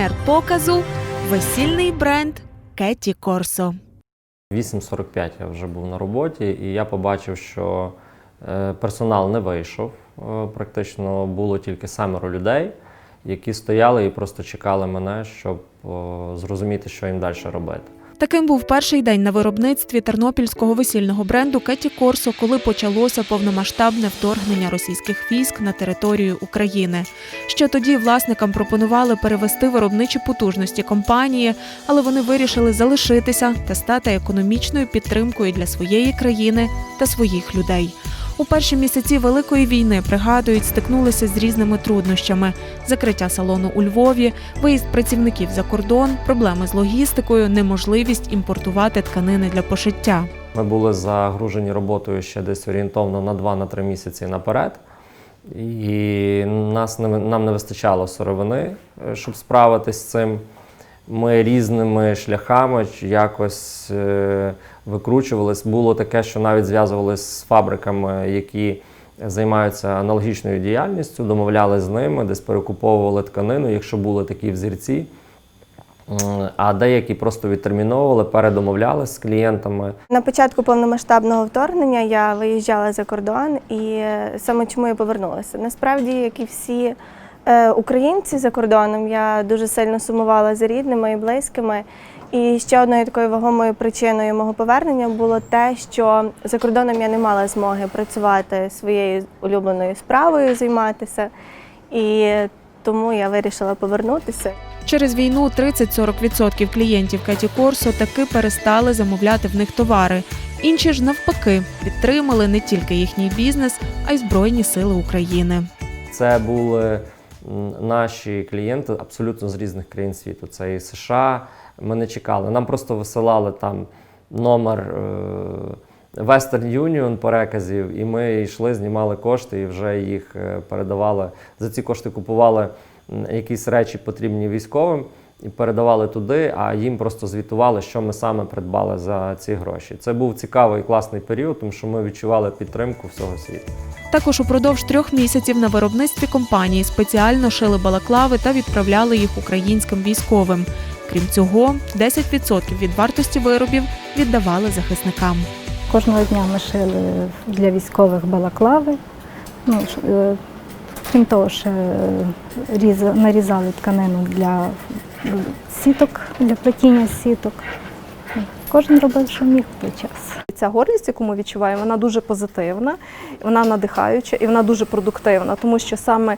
Партнер показу весільний бренд Кеті Корсо. 8.45 я вже був на роботі, і я побачив, що е, персонал не вийшов. Е, Практично було тільки семеро людей, які стояли і просто чекали мене, щоб зрозуміти, що їм далі робити. Таким був перший день на виробництві тернопільського весільного бренду Кеті Корсо, коли почалося повномасштабне вторгнення російських військ на територію України. Ще тоді власникам пропонували перевести виробничі потужності компанії, але вони вирішили залишитися та стати економічною підтримкою для своєї країни та своїх людей. У перші місяці великої війни пригадують, стикнулися з різними труднощами: закриття салону у Львові, виїзд працівників за кордон, проблеми з логістикою, неможливість імпортувати тканини для пошиття. Ми були загружені роботою ще десь орієнтовно на 2-3 місяці наперед. І нас не, нам не вистачало сировини, е, щоб справитись з цим. Ми різними шляхами якось е, викручувались. Було таке, що навіть зв'язувалися з фабриками, які займаються аналогічною діяльністю, домовлялися з ними, десь перекуповували тканину, якщо були такі взірці. А деякі просто відтерміновували, передомовлялися з клієнтами. На початку повномасштабного вторгнення я виїжджала за кордон і е, саме чому я повернулася. Насправді, як і всі українці за кордоном, я дуже сильно сумувала за рідними і близькими. І ще одною такою вагомою причиною мого повернення було те, що за кордоном я не мала змоги працювати своєю улюбленою справою, займатися. І тому я вирішила повернутися. Через війну 30-40% клієнтів Кеті Корсо таки перестали замовляти в них товари. Інші ж навпаки підтримали не тільки їхній бізнес, а й Збройні Сили України. Це були наші клієнти абсолютно з різних країн світу. Це і США. Ми не чекали. Нам просто висилали там номер е, Western Union переказів, і ми йшли, знімали кошти і вже їх е, передавали. За ці кошти купували якісь речі потрібні військовим. І передавали туди, а їм просто звітували, що ми саме придбали за ці гроші. Це був цікавий і класний період, тому що ми відчували підтримку всього світу. Також упродовж трьох місяців на виробництві компанії спеціально шили балаклави та відправляли їх українським військовим. Крім цього, 10% від вартості виробів віддавали захисникам. Кожного дня ми шили для військових балаклави. Ну, е, крім того, ще е, нарізали тканину для сіток, для плетіння сіток. Кожен робив, що міг в той час. Ця гордість, яку ми відчуваємо, вона дуже позитивна, вона надихаюча і вона дуже продуктивна, тому що саме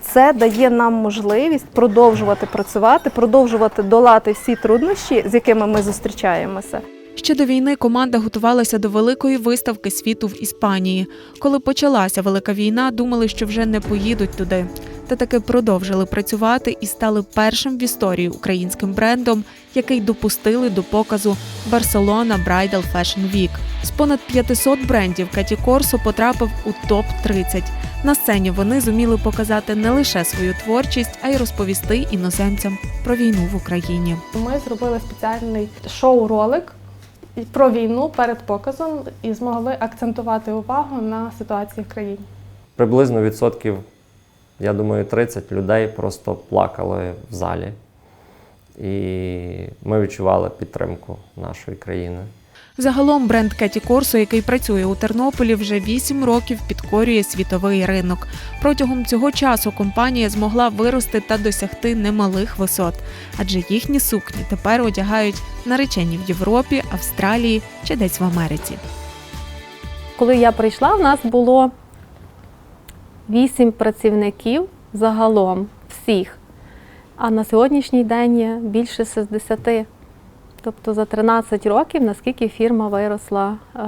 це дає нам можливість продовжувати працювати, продовжувати долати всі труднощі, з якими ми зустрічаємося. Ще до війни команда готувалася до великої виставки світу в Іспанії. Коли почалася велика війна, думали, що вже не поїдуть туди. Та таки продовжили працювати і стали першим в історії українським брендом, який допустили до показу Barcelona Bridal Fashion Week. З понад 500 брендів Кеті Корсо потрапив у топ 30 На сцені вони зуміли показати не лише свою творчість, а й розповісти іноземцям про війну в Україні. Ми зробили спеціальний шоу-ролик про війну перед показом і змогли акцентувати увагу на ситуації в країні. Приблизно відсотків, я думаю, 30 людей просто плакали в залі. І ми відчували підтримку нашої країни. Загалом бренд Кеті Корсо, який працює у Тернополі, вже 8 років підкорює світовий ринок. Протягом цього часу компанія змогла вирости та досягти немалих висот, адже їхні сукні тепер одягають наречені в Європі, Австралії чи десь в Америці. Коли я прийшла, в нас було вісім працівників загалом всіх. А на сьогоднішній день є більше 60. Тобто за 13 років, наскільки фірма виросла е,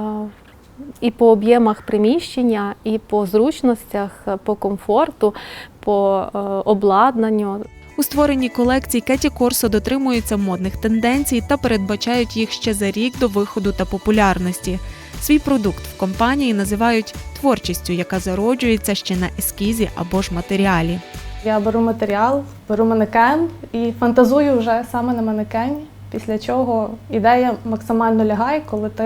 і по об'ємах приміщення, і по зручностях, по комфорту, по е, обладнанню. У створенні колекцій Кеті Корсо дотримуються модних тенденцій та передбачають їх ще за рік до виходу та популярності. Свій продукт в компанії називають творчістю, яка зароджується ще на ескізі або ж матеріалі. Я беру матеріал, беру манекен і фантазую вже саме на манекені, після чого ідея максимально лягає, коли ти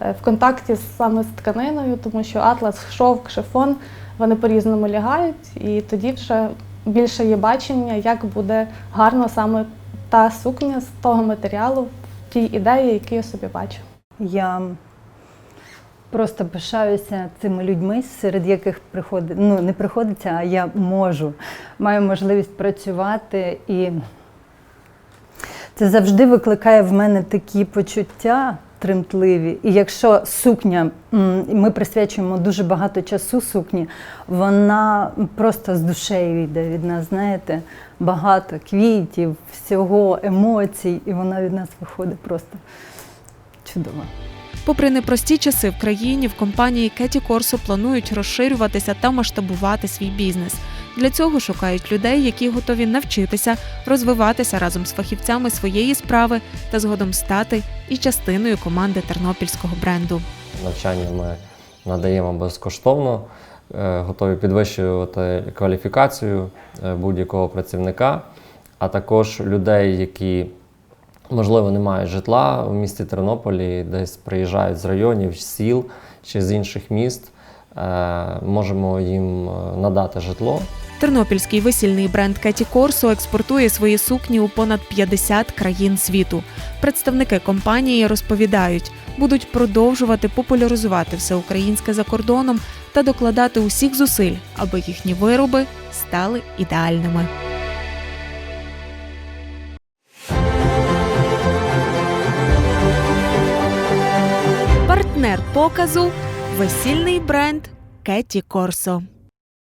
е, в контакті саме з тканиною, тому що атлас, шовк, шифон вони по-різному лягають, і тоді вже більше є бачення, як буде гарно саме та сукня з того матеріалу, в тій ідеї, які я собі бачу. Я просто пишаюся цими людьми, серед яких приходить, ну не приходиться, а я можу, маю можливість працювати і це завжди викликає в мене такі почуття тремтливі. І якщо сукня, ми присвячуємо дуже багато часу сукні, вона просто з душею йде від нас, знаєте, багато квітів, всього, емоцій, і вона від нас виходить просто чудово. Попри непрості часи в країні, в компанії Кеті Корсо планують розширюватися та масштабувати свій бізнес. Для цього шукають людей, які готові навчитися, розвиватися разом з фахівцями своєї справи та згодом стати і частиною команди тернопільського бренду. Навчання ми надаємо безкоштовно, е, готові підвищувати кваліфікацію е, будь-якого працівника, а також людей, які, можливо, не мають житла в місті Тернополі, десь приїжджають з районів, з сіл чи з інших міст. е, Можемо їм е, надати житло. Тернопільський весільний бренд Кеті Корсо експортує свої сукні у понад 50 країн світу. Представники компанії розповідають, будуть продовжувати популяризувати все українське за кордоном та докладати усіх зусиль, аби їхні вироби стали ідеальними. Показу весільний бренд Кеті Корсо.